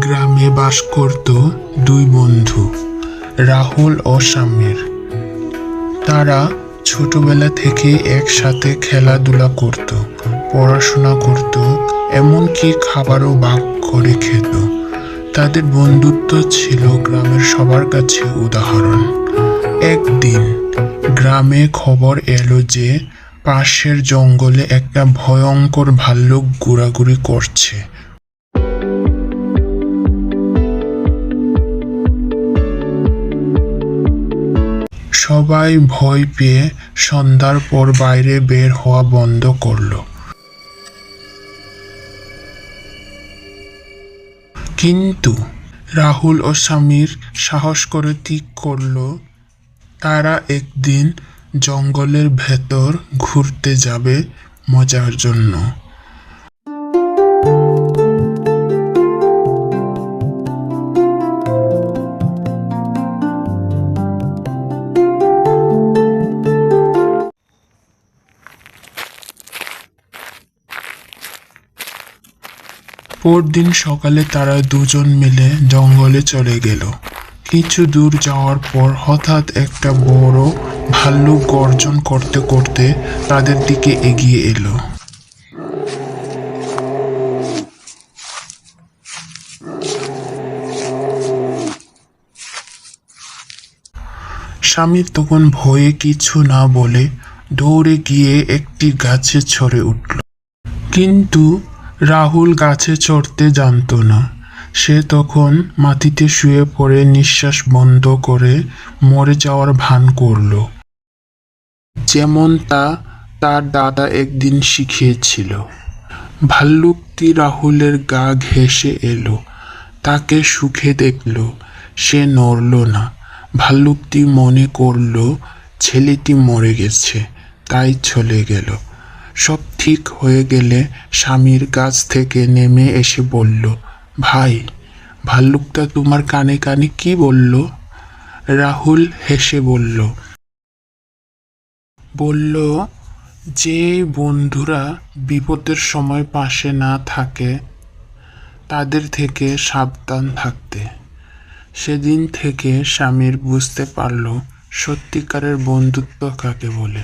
গ্রামে বাস করত দুই বন্ধু, রাহুল ও সামির। তারা ছোটবেলা থেকে একসাথে খেলাধুলা করত, পড়াশোনা করত, এমনকি খাবারও ভাগ করে খেত। তাদের বন্ধুত্ব ছিল গ্রামের সবার কাছে উদাহরণ। একদিন গ্রামে খবর এলো যে পাশের জঙ্গলে একটা ভয়ঙ্কর ভাল্লুক ঘোরাঘুরি করছে। সবাই ভয় পেয়ে সন্ধ্যার পর বাইরে বের হওয়া বন্ধ করল। কিন্তু রাহুল ও স্বামীর সাহস করে ঠিক করল, তারা একদিন জঙ্গলের ভেতর ঘুরতে যাবে মজার জন্য। পরদিন সকালে তারা দুজন মিলে জঙ্গলে চলে গেল। কিছু দূর যাওয়ার পর হঠাৎ একটা বড় ভাল্লুক গর্জন করতে করতে তাদের দিকে এগিয়ে এলো। স্বামীর তখন ভয়ে কিছু না বলে দৌড়ে গিয়ে একটি গাছে ছড়ে উঠল। কিন্তু রাহুল গাছে চড়তে জানতো না। সে তখন মাটিতে শুয়ে পড়ে নিঃশ্বাস বন্ধ করে মরে যাওয়ার ভান করল। যেমন তা তার দাদা একদিন শিখিয়েছিল। ভাল্লুকটি রাহুলের গা ঘেঁষে এলো, তাকে সুখে দেখল, সে নড়ল না। ভাল্লুকটি মনে করল, ছেলেটি মরে গেছে, তাই চলে গেল। সব ঠিক হয়ে গেলে স্বামীর কাছ থেকে নেমে এসে বলল, ভাই, ভাল্লুকটা তোমার কানে কানে কি বলল? রাহুল হেসে বলল বলল যে বন্ধুরা বিপদের সময় পাশে না থাকে, তাদের থেকে সাবধান থাকতে। সেদিন থেকে স্বামীর বুঝতে পারল সত্যিকারের বন্ধুত্ব কাকে বলে।